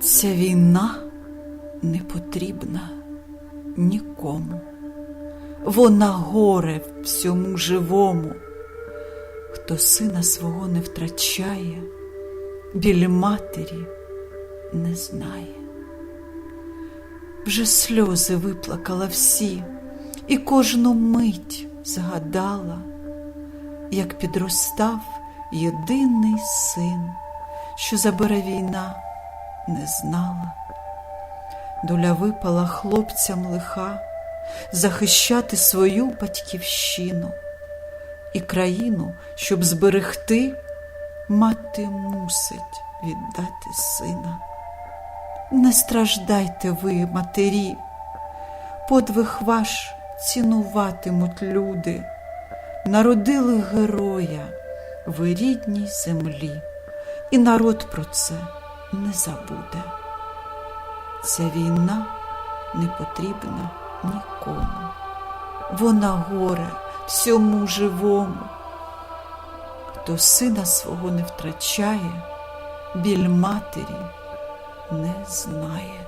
Ця війна не потрібна нікому. Вона горе всьому живому, хто сина свого не втрачає, біль матері не знає. Вже сльози виплакала всі, і кожну мить згадала, як підростав єдиний син, що забере війна, не знала. Доля випала хлопцям лиха захищати свою батьківщину і країну, щоб зберегти, мати мусить віддати сина. Не страждайте ви, матері, подвиг ваш цінуватимуть люди, народили героя в рідній землі, і народ про це не забуде. Ця війна не потрібна нікому. Вона горе всьому живому. Хто сина свого не втрачає, біль матері не знає.